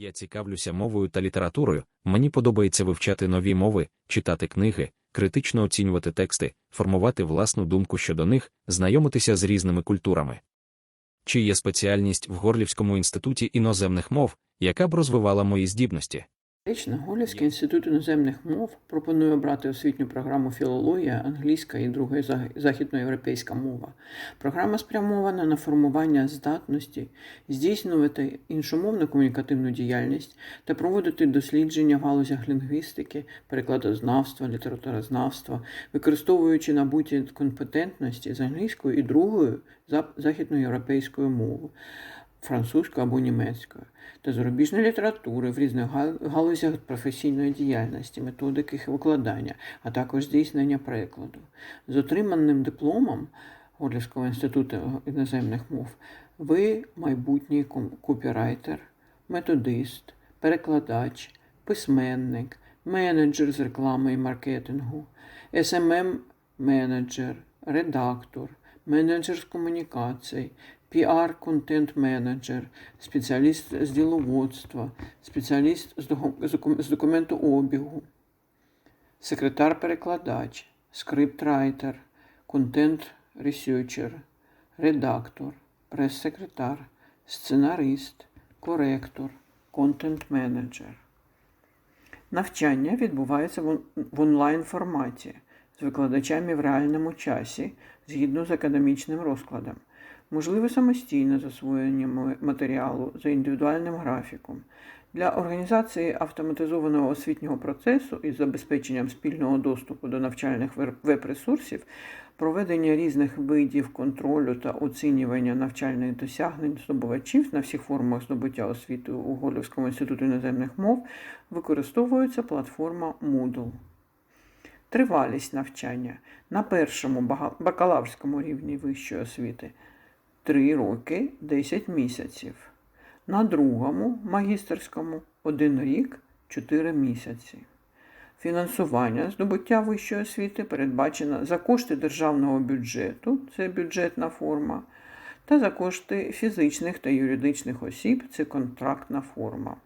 Я цікавлюся мовою та літературою, мені подобається вивчати нові мови, читати книги, критично оцінювати тексти, формувати власну думку щодо них, знайомитися з різними культурами. Чи є спеціальність в Горлівському інституті іноземних мов, яка б розвивала мої здібності? Фактично, Голівський інститут іноземних мов пропонує обрати освітню програму філологія, англійська і друга західноєвропейська мова. Програма спрямована на формування здатності здійснювати іншомовну комунікативну діяльність та проводити дослідження в галузях лінгвістики, перекладознавства, літературознавства, використовуючи набуті компетентності з англійською і другою за- західноєвропейською мовою французькою або німецькою, та зарубіжної літератури в різних галузях професійної діяльності, методики викладання, а також здійснення перекладу. З отриманим дипломом Горлівського інституту іноземних мов ви майбутній копірайтер, методист, перекладач, письменник, менеджер з реклами і маркетингу, SMM-менеджер, редактор, менеджер з комунікацій, піар-контент-менеджер, спеціаліст з діловодства, спеціаліст з докум- з документообігу, секретар-перекладач, скриптрайтер, контент-ресерчер, редактор, прес-секретар, сценарист, коректор, контент-менеджер. Навчання відбувається в онлайн форматі з викладачами в реальному часі згідно з академічним розкладом. Можливе самостійне засвоєння матеріалу за індивідуальним графіком. Для організації автоматизованого освітнього процесу із забезпеченням спільного доступу до навчальних веб-ресурсів, проведення різних видів контролю та оцінювання навчальних досягнень здобувачів на всіх формах здобуття освіти у Горлівському інституті іноземних мов використовується платформа Moodle. Тривалість навчання на першому бакалаврському рівні вищої освіти 3 роки 10 місяців. На другому магістерському 1 рік 4 місяці. Фінансування здобуття вищої освіти передбачено за кошти державного бюджету, це бюджетна форма, та за кошти фізичних та юридичних осіб, це контрактна форма.